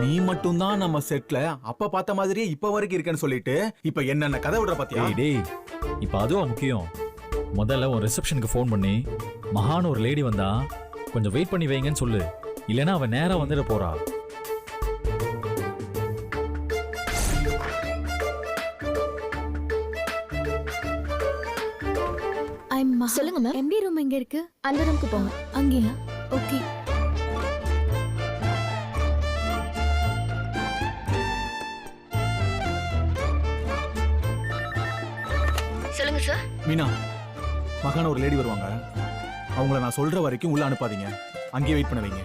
நீ மட்டும்தான் நம்ம செட்ல அப்ப பார்த்த மாதிரியே இப்ப வரைக்கும் இருக்கேன்னு சொல்லிட்டு இப்ப என்னென்ன கதை விடுற பாத்தியா? டேய் டேய் இப்போ அதுவும் முக்கியம். முதல்ல உன் ரிசப்ஷனுக்கு ஃபோன் பண்ணி மகான்னு ஒரு லேடி வந்தா கொஞ்சம் வெயிட் பண்ணி வைங்கன்னு சொல்லு. இல்லைன்னா அவன் நேரா வந்துட போறா. ஐம்மா சொல்லுங்க மேம் எம்டி ரூம் எங்க இருக்கு? அந்த ரூம்க்கு போங்க. அங்கேயா? ஓகே சொல்லுங்க சார் மீனா மகான ஒரு லேடி வருவாங்க. அவங்கள நான் சொல்ற வரைக்கும் உள்ள அனுப்பாதீங்க. அங்கேயே வெயிட் பண்ண வைங்க.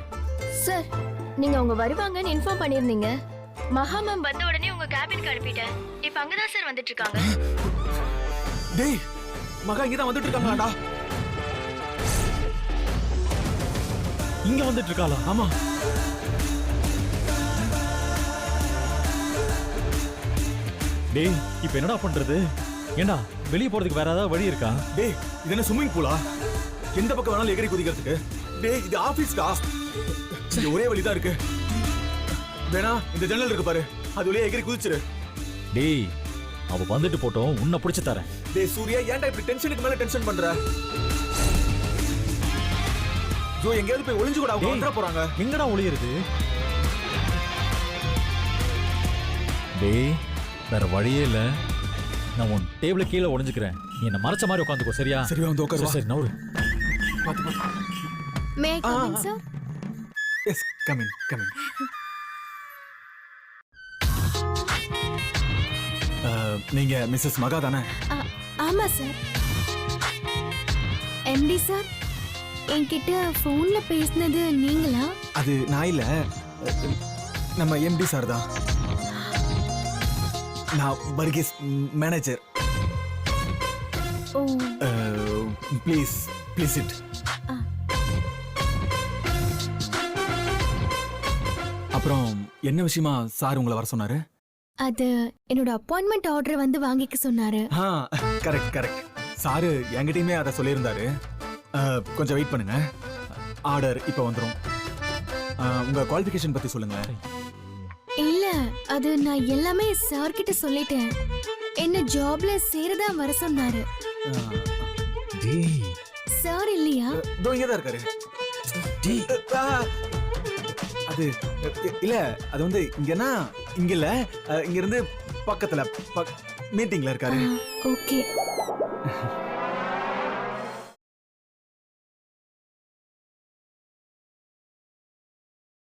சார் நீங்க அவங்க வருவாங்கன்னு இன்ஃபார்ம் பண்ணிருந்தீங்க மகா மேம் வந்த உடனே உங்க கேபினுக்கு அனுப்பிட்டேன். இப்போ அங்கதான் சார் வந்துட்டு இருக்காங்க டேய் மகா இங்க தான் வந்துட்டு இருக்காங்களாடா இங்க வந்துட்டு இருக்காளா ஆமா. டேய் இப்போ என்னடா பண்றது? ஏண்டா? வெளியே போறதுக்கு வேற ஏதாவது வழி இருக்கா? டேய் இது என்ன ஸ்விம்மிங் பூலா எந்த பக்கம் வேணாலும் எகிரி குதிக்கிறதுக்கு? டேய் இது ஆபீஸ்டா இங்க ஒரே வழிதான் இருக்கு. வேணா இந்த ஜன்னல் இருக்கு பாரு. அது வழியா எகிரி குதிச்சிரு. டேய் அவ வந்துட்டு போட்டோம் உன்னை பிடிச்சு தரேன். டேய் சூர்யா ஏன்டா இப்படி டென்ஷனுக்கு மேல டென்ஷன் பண்ற? ஜோ எங்கேயாவது போய் ஒளிஞ்சு கூட அவங்க. வந்துட போறாங்க. எங்கடா ஒளியுறது? டேய் வேற வழியே இல்ல. நான் உன் டேபிள் கீழே ஒளிஞ்சுக்கிறேன். நீ என்ன மறைச்ச மாதிரி உட்காந்துக்கோ சரியா? சரி வந்து உட்காரு சரி நவுரு பாத்து பாத்து மே ஆ, கமிங் ஆ. சார் எஸ் கமிங் கமிங் நீங்க மிஸ்ஸஸ் மகா தானே? ஆமா சார் எம்டி சார் என்கிட்ட ஃபோன்ல பேசினது நீங்களா? அது நான் இல்ல. நம்ம எம்டி சார் தான். நான் purchase manager. Please please it. அப்புறம் என்ன விஷயமா சார் உங்களை வர சொன்னாரு? அது என்னோட அப்பாயின்மெண்ட் ஆர்டர் வந்து வாங்கிக்க சொன்னாரு. ஆ கரெக்ட் கரெக்ட் சாரு என்கிட்டயுமே அதை சொல்லியிருந்தாரு. கொஞ்சம் வெயிட் பண்ணுங்க. ஆர்டர் இப்போ வந்துடும் உங்க குவாலிஃபிகேஷன் பத்தி சொல்லுங்க இல்ல அது நான் எல்லாமே சார் கிட்ட சொல்லிட்டேன். என்ன ஜாப்ல சேரதா வர சொன்னாரு. சார் இல்லையா? இதோ இங்கே தான் இருக்காரு. டேய். அது இல்ல அது வந்து இங்கன்னா இங்க இல்ல இங்க இருந்து பக்கத்துல மீட்டிங்ல இருக்காரு. ஓகே.